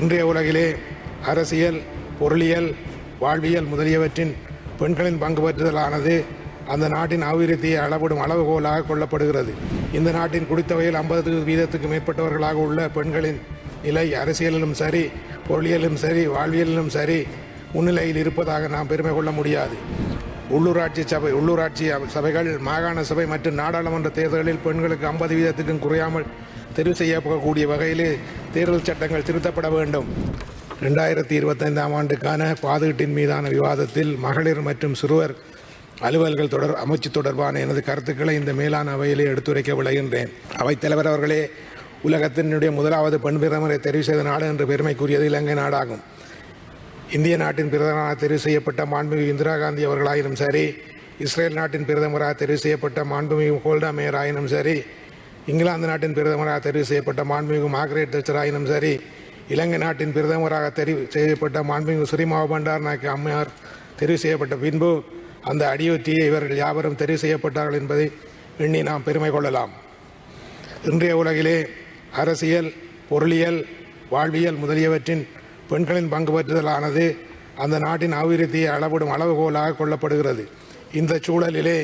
இன்றைய உலகிலே அரசியல் பொருளியல் வாழ்வியல் முதலியவற்றின் பெண்களின் பங்கு பற்றுதலானது அந்த நாட்டின் அபிவிருத்தியை அளவிடும் அளவுகோலாக கொள்ளப்படுகிறது. இந்த நாட்டின் குடித்தொகையில் ஐம்பது வீதத்துக்கு மேற்பட்டவர்களாக உள்ள பெண்களின் நிலை அரசியலிலும் சரி பொருளியலிலும் சரி வாழ்வியலிலும் சரி முன்னிலையில் இருப்பதாக நாம் பெருமை கொள்ள முடியாது. உள்ளூராட்சி சபை உள்ளூராட்சி சபைகள் மாகாண சபை மற்றும் நாடாளுமன்ற தேர்தல்களில் பெண்களுக்கு ஐம்பது வீதத்துக்கும் குறையாமல் தெரிவு செய்யப்படக்கூடிய வகையிலே தேர்தல் சட்டங்கள் திருத்தப்பட வேண்டும். ரெண்டாயிரத்தி இருபத்தைந்தாம் ஆண்டுக்கான பாதுகாட்டின் மீதான விவாதத்தில் மகளிர் மற்றும் சிறுவர் அலுவல்கள் தொடர் அமைச்சு தொடர்பான எனது கருத்துக்களை இந்த மேலான அவையிலே எடுத்துரைக்க விளைகின்றேன் அவைத்தலைவர் அவர்களே உலகத்தினுடைய முதலாவது பெண் பிரதமரை தெரிவு செய்த நாடு என்று பெருமைக்குரியது இலங்கை நாடாகும். இந்திய நாட்டின் பிரதமராக தெரிவு செய்யப்பட்ட மாண்புமிகு இந்திரா காந்தி அவர்களாயினும் சரி இஸ்ரேல் நாட்டின் பிரதமராக தெரிவு செய்யப்பட்ட மாண்புமிகு கோல்டா மேயர் ஆயினும் சரி இங்கிலாந்து நாட்டின் பிரதமராக தெரிவு செய்யப்பட்ட மாண்புமிகு மார்கரெட் தச்சர் ஆயினும் சரி இலங்கை நாட்டின் பிரதமராக தெரிவு செய்யப்பட்ட மாண்புமிகு ஸ்ரீமாவ பண்டார் நாயக்க அம்மையார் தெரிவு செய்யப்பட்ட பின்பு அந்த அடியொற்றியை இவர்கள் யாவரும் தெரிவு செய்யப்பட்டார்கள் என்பதை எண்ணி நாம் பெருமை கொள்ளலாம். இன்றைய உலகிலே அரசியல் பொருளியல் வாழ்வியல் முதலியவற்றின் பெண்களின் பங்கு பற்றுதலானது அந்த நாட்டின் அபிவிருத்தியை அளவிடும் அளவுகோலாக கொள்ளப்படுகிறது. இந்த சூழலிலே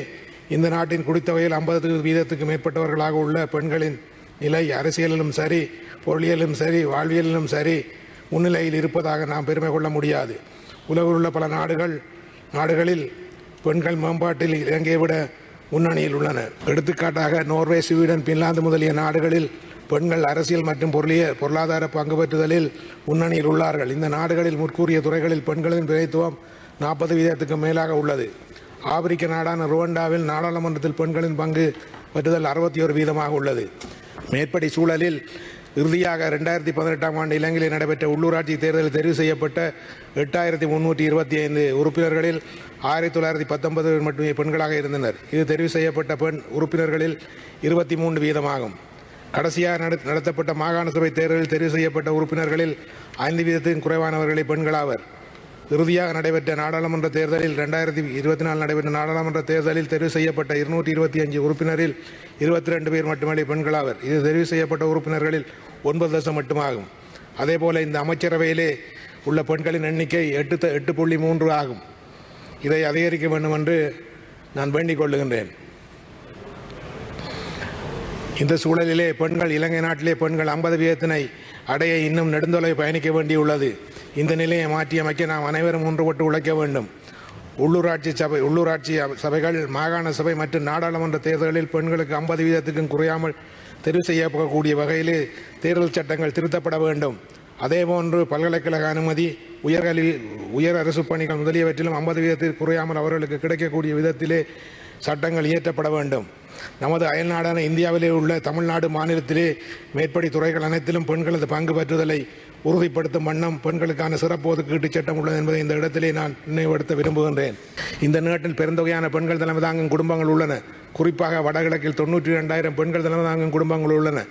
இந்த நாட்டின் குடித்தொகையில் ஐம்பது வீதத்துக்கு மேற்பட்டவர்களாக உள்ள பெண்களின் நிலை அரசியலிலும் சரி பொருளியலிலும் சரி வாழ்வியலிலும் சரி முன்னிலையில் இருப்பதாக நாம் பெருமை கொள்ள முடியாது. உலகில் உள்ள பல நாடுகள் நாடுகளில் பெண்கள் மேம்பாட்டில் இலங்கையை விட முன்னணியில் உள்ளன. எடுத்துக்காட்டாக நோர்வே ஸ்வீடன் பின்லாந்து முதலிய நாடுகளில் பெண்கள் அரசியல் மற்றும் பொருளிய பொருளாதார பங்கு பெற்றுதலில் முன்னணியில் உள்ளார்கள். இந்த நாடுகளில் முற்கூறிய துறைகளில் பெண்களின் பிரதித்துவம் நாற்பது வீதத்துக்கு மேலாக உள்ளது. ஆப்பிரிக்க நாடான ருவண்டாவில் நாடாளுமன்றத்தில் பெண்களின் பங்கு பெற்றுதல் அறுபத்தி ஒரு வீதமாக உள்ளது. மேற்படி சூழலில் இறுதியாக ரெண்டாயிரத்தி பதினெட்டாம் ஆண்டு இலங்கையில் நடைபெற்ற உள்ளூராட்சி தேர்தலில் தெரிவு செய்யப்பட்ட எட்டாயிரத்தி முன்னூற்றி இருபத்தி ஐந்து உறுப்பினர்களில் ஆயிரத்தி தொள்ளாயிரத்தி பத்தொன்பது மட்டுமே பெண்களாக இருந்தனர். இது தெரிவு செய்யப்பட்ட பெண் உறுப்பினர்களில் இருபத்தி மூன்று வீதமாகும். கடைசியாக நடத்தப்பட்ட மாகாண சபை தேர்தலில் தெரிவு செய்யப்பட்ட உறுப்பினர்களில் ஐந்து வீதத்தின் குறைவானவர்களே பெண்களாவர். இறுதியாக நடைபெற்ற நாடாளுமன்ற தேர்தலில் ரெண்டாயிரத்தி இருபத்தி நாலு நடைபெற்ற நாடாளுமன்ற தேர்தலில் தெரிவு செய்யப்பட்ட இருநூற்றி இருபத்தி அஞ்சு உறுப்பினரில் இருபத்தி ரெண்டு பேர் மட்டுமே பெண்களாவர் இது தெரிவு செய்யப்பட்ட உறுப்பினர்களில் ஒன்பது தசம் மட்டுமாகும். அதேபோல இந்த அமைச்சரவையிலே உள்ள பெண்களின் எண்ணிக்கை எட்டு எட்டு புள்ளி மூன்று ஆகும். இதை அதிகரிக்க வேண்டும் என்று நான் வேண்டிக் கொள்ளுகின்றேன். இந்த சூழலிலே பெண்கள் இலங்கை நாட்டிலே பெண்கள் ஐம்பது வீதத்தினை அடைய இன்னும் நெடுந்தொலை பயணிக்க வேண்டியுள்ளது. இந்த நிலையை மாற்றியமைக்க நாம் அனைவரும் ஒன்றுபட்டு உழைக்க வேண்டும். உள்ளூராட்சி சபை உள்ளூராட்சி சபைகள் மாகாண சபை மற்றும் நாடாளுமன்ற தேர்தல்களில் பெண்களுக்கு ஐம்பது வீதத்துக்கும் குறையாமல் தெரிவு செய்யப்படக்கூடிய வகையிலே தேர்தல் சட்டங்கள் திருத்தப்பட வேண்டும். அதேபோன்று பல்கலைக்கழக அனுமதி உயர்கல்வி உயர் அரசு பணிகள் முதலியவற்றிலும் ஐம்பது வீதத்திற்கு குறையாமல் அவர்களுக்கு கிடைக்கக்கூடிய விதத்திலே சட்டங்கள் இயற்றப்பட வேண்டும். நமது அயல்நாடான இந்தியாவிலே உள்ள தமிழ்நாடு மாநிலத்திலே மேற்படி துறைகள் அனைத்திலும் பெண்களது பங்கு பெற்றுதலை உறுதிப்படுத்தும் வண்ணம் பெண்களுக்கான சிறப்பு ஒதுக்கீட்டு சட்டம் உள்ளது என்பதை இந்த இடத்திலே நான் நினைவுபடுத்த விரும்புகின்றேன். இந்த நாட்டில் பெருந்தொகையான பெண்கள் தலைமை தாங்கும் குடும்பங்கள் உள்ளன. குறிப்பாக வடகிழக்கில் தொண்ணூற்றி இரண்டாயிரம் பெண்கள் தலைமை தாங்கும் குடும்பங்கள் உள்ளன.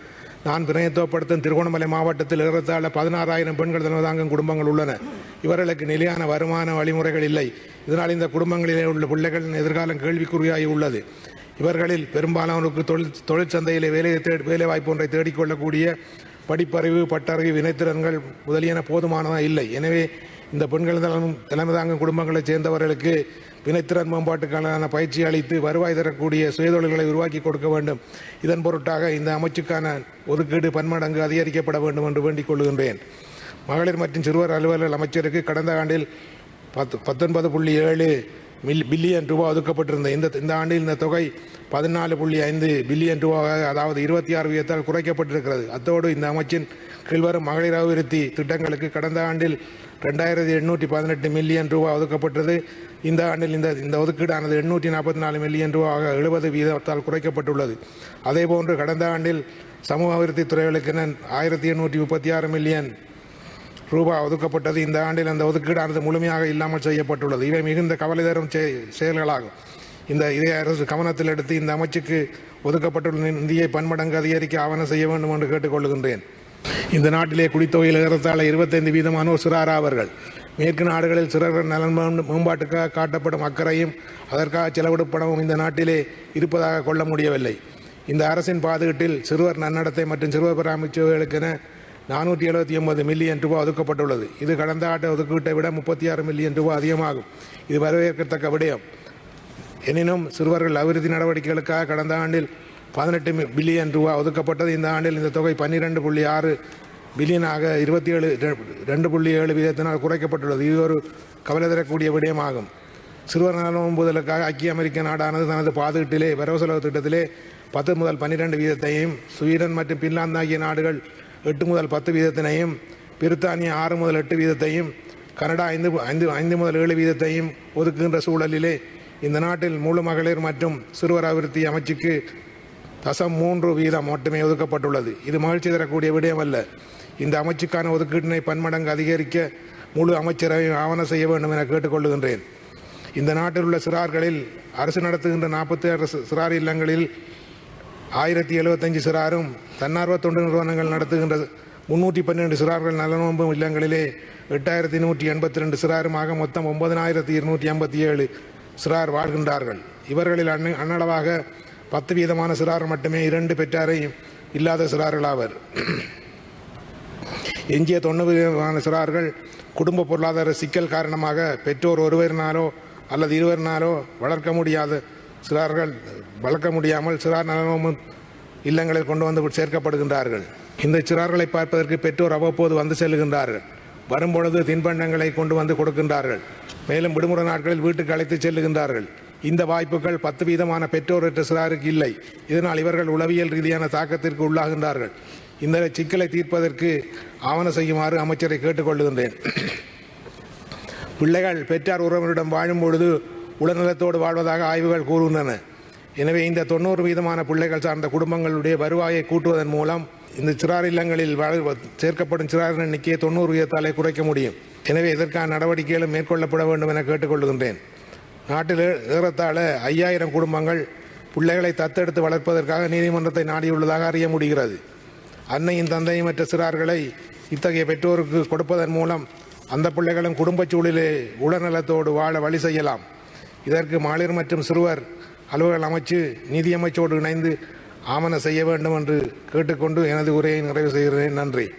நான் பிரதிநிதித்துவப்படுத்தும் திருகோணமலை மாவட்டத்தில் ஏறத்தாழ பதினாறாயிரம் பெண்கள் தலைமை தாங்கும் குடும்பங்கள் உள்ளன. இவர்களுக்கு நிலையான வருமான வழிமுறைகள் இல்லை. இதனால் இந்த குடும்பங்களிலே உள்ள பிள்ளைகளின் எதிர்காலம் கேள்விக்குறியாகி உள்ளது. இவர்களில் பெரும்பாலானோருக்கு தொழில் தொழிற்சந்தையிலே வேலை தேடி வேலை வாய்ப்பு ஒன்றை தேடிக்கொள்ளக்கூடிய படிப்பறிவு பட்டறிவு வினைத்திறன்கள் முதலியன போதுமானதாக இல்லை. எனவே இந்த பெண்கள் தலைமை தலைமை தாங்கும் குடும்பங்களைச் சேர்ந்தவர்களுக்கு வினைத்திறன் மேம்பாட்டுக்கான பயிற்சி அளித்து வருவாய் தரக்கூடிய சுயதொழில்களை உருவாக்கி கொடுக்க வேண்டும். இதன் பொருட்டாக இந்த அமைச்சுக்கான ஒதுக்கீடு பன்மடங்கு அதிகரிக்கப்பட வேண்டும் என்று வேண்டிக் கொள்கின்றேன். மகளிர் மற்றும் சிறுவர் அலுவலர் அமைச்சருக்கு கடந்த ஆண்டில் பத்து பத்தொன்பது புள்ளி ஏழு மில் பில்லியன் ரூபாய் ஒதுக்கப்பட்டிருந்த இந்த இந்த ஆண்டில் இந்த தொகை பதினாலு புள்ளி ஐந்து பில்லியன் ரூபாய் அதாவது இருபத்தி ஆறு வீதத்தால் குறைக்கப்பட்டிருக்கிறது. அத்தோடு இந்த அமைச்சின் கீழ்வரும் மகளிர் அபிவிருத்தி திட்டங்களுக்கு கடந்த ஆண்டில் ரெண்டாயிரத்தி எண்ணூற்றி பதினெட்டு மில்லியன் ரூபாய் ஒதுக்கப்பட்டது. இந்த ஆண்டில் இந்த இந்த ஒதுக்கீடானது எண்ணூற்றி நாற்பத்தி நாலு மில்லியன் ரூபாயாக எழுபது வீதத்தால் குறைக்கப்பட்டுள்ளது. அதேபோன்று கடந்த ஆண்டில் சமூக அபிவிருத்தி துறைகளுக்கென ஆயிரத்தி எண்ணூற்றி முப்பத்தி ஆறு மில்லியன் ரூபா ஒதுக்கப்பட்டது. இந்த ஆண்டில் அந்த ஒதுக்கீடானது முழுமையாக இல்லாமல் செய்யப்பட்டுள்ளது. இவை மிகுந்த கவலை தரும் செ- செயல்களாகும். இந்த இதய அரசு கவனத்தில் எடுத்து இந்த அமைச்சுக்கு ஒதுக்கப்பட்டுள்ள நிதியை பன்மடங்கு அதிகரிக்க ஆவணம் செய்ய வேண்டும் என்று கேட்டுக்கொள்கின்றேன். இந்த நாட்டிலே குடித்தொகையில் ஏறத்தாழ இருபத்தைந்து வீதமானோர் சிறாராவர்கள் மேற்கு நாடுகளில் சிறர் நலன் மேம்பாட்டுக்காக காட்டப்படும் அக்கறையும் அதற்காக செலவிடப்படவும் இந்த நாட்டிலே இருப்பதாக கொள்ள முடியவில்லை. இந்த அரசின் பாதுகாட்டில் சிறுவர் நன்னடத்தை மற்றும் சிறுவர் பராமரிப்புகளுக்கென நானூற்றி எழுபத்தி ஒன்பது மில்லியன் ரூபாய் ஒதுக்கப்பட்டுள்ளது. இது கடந்த ஆண்டு ஒதுக்கீட்டை விட முப்பத்தி ஆறு மில்லியன் ரூபாய் அதிகமாகும். இது வரவேற்கத்தக்க விடயம். எனினும் சிறுவர்கள் அபிவிருத்தி நடவடிக்கைகளுக்காக கடந்த ஆண்டில் பதினெட்டு பில்லியன் ரூபாய் ஒதுக்கப்பட்டது. இந்த ஆண்டில் இந்த தொகை பன்னிரெண்டு புள்ளி ஆறு பில்லியனாக இருபத்தி ஏழு ரெண்டு புள்ளி ஏழு வீதத்தினால் குறைக்கப்பட்டுள்ளது. இது ஒரு கவலை தரக்கூடிய விடயமாகும். சிறுவர் நலன்புதலுக்காக ஐக்கிய அமெரிக்க நாடானது தனது பாதுகாட்டிலே வரவு செலவு திட்டத்திலே பத்து முதல் பன்னிரெண்டு வீதத்தையும் ஸ்வீடன் மற்றும் பின்லாந்து ஆகிய நாடுகள் எட்டு முதல் பத்து வீதத்தினையும் பிரித்தானியா ஆறு முதல் எட்டு வீதத்தையும் கனடா ஐந்து ஐந்து ஐந்து முதல் ஏழு வீதத்தையும் ஒதுக்குகின்ற சூழலிலே இந்த நாட்டில் முழு மகளிர் மற்றும் சிறுவர் அபிவிருத்தி அமைச்சுக்கு தசம் மூன்று வீதம் மட்டுமே ஒதுக்கப்பட்டுள்ளது. இது மகிழ்ச்சி தரக்கூடிய விடயம் அல்ல இந்த அமைச்சுக்கான ஒதுக்கீட்டினை பன்மடங்கு அதிகரிக்க முழு அமைச்சரவையும் ஆவணம் செய்ய வேண்டும் என கேட்டுக்கொள்ளுகின்றேன். இந்த நாட்டில் உள்ள சிறார்களில் அரசு நடத்துகின்ற நாற்பத்தி ஆறு சிறார் இல்லங்களில் ஆயிரத்தி எழுபத்தஞ்சு சிறாரும் தன்னார்வ தொண்டு நிறுவனங்கள் நடத்துகின்ற முன்னூற்றி பன்னிரெண்டு சிறார்கள் நலனோம்பும் இல்லங்களிலே எட்டாயிரத்தி நூற்றி எண்பத்தி ரெண்டு சிறாருமாக மொத்தம் ஒன்பதனாயிரத்தி இருநூற்றி ஐம்பத்தி ஏழு சிறார் வாழ்கின்றார்கள். இவர்களில் அண்ண அன்னளவாக பத்து வீதமான சிறார் மட்டுமே இரண்டு பெற்றாரை இல்லாத சிறார்கள் ஆவர். எஞ்சிய தொண்ணூறு வீதமான சிறார்கள் குடும்ப பொருளாதார சிக்கல் காரணமாக பெற்றோர் ஒருவரினாலோ அல்லது இருவரினாலோ வளர்க்க முடியாத சிறார்கள் வளர்க்க முடியாமல் சிறார் நலனோம்பு இல்லங்களில் கொண்டு வந்து சேர்க்கப்படுகின்றார்கள். இந்த சிறார்களை பார்ப்பதற்கு பெற்றோர் அவ்வப்போது வந்து செல்லுகின்றார்கள். வரும்பொழுது தின்பண்டங்களை கொண்டு வந்து கொடுக்கின்றார்கள். மேலும் விடுமுறை நாட்களில் வீட்டுக்கு அழைத்து செல்லுகின்றார்கள். இந்த வாய்ப்புகள் பத்து வீதமான பெற்றோரற்ற சிறாருக்கு இல்லை. இதனால் இவர்கள் உளவியல் ரீதியான தாக்கத்திற்கு உள்ளாகின்றார்கள். இந்த சிக்கலை தீர்ப்பதற்கு ஆவண செய்யுமாறு அமைச்சரை கேட்டுக்கொள்கின்றேன். பிள்ளைகள் பெற்றார் உறவினரிடம் வாழும் பொழுது உடல்நலத்தோடு வாழ்வதாக ஆய்வுகள் கூறுகின்றன. எனவே இந்த தொண்ணூறு வீதமான பிள்ளைகள் சார்ந்த குடும்பங்களுடைய வருவாயை கூட்டுவதன் மூலம் இந்த சிறார் இல்லங்களில் சேர்க்கப்படும் சிறார் எண்ணிக்கையை தொண்ணூறு வீதத்தாலே குறைக்க முடியும். எனவே இதற்கான நடவடிக்கைகளும் மேற்கொள்ளப்பட வேண்டும் என கேட்டுக்கொள்கின்றேன். நாட்டில் ஏறத்தாழ ஐயாயிரம் குடும்பங்கள் பிள்ளைகளை தத்தெடுத்து வளர்ப்பதற்காக நீதிமன்றத்தை நாடியுள்ளதாக அறிய முடிகிறது. அன்னையின் தந்தையும் மற்ற சிறார்களை இத்தகைய பெற்றோருக்கு கொடுப்பதன் மூலம் அந்த பிள்ளைகளும் குடும்பச் சூழலிலே உடல்நலத்தோடு வாழ வழி செய்யலாம். இதற்கு மகளிர் மற்றும் சிறுவர் அலுவலக அமைச்சு நிதியமைச்சோடு இணைந்து ஆவண செய்ய வேண்டும் என்று கேட்டுக்கொண்டு எனது உரையை நிறைவு செய்கிறேன். நன்றி.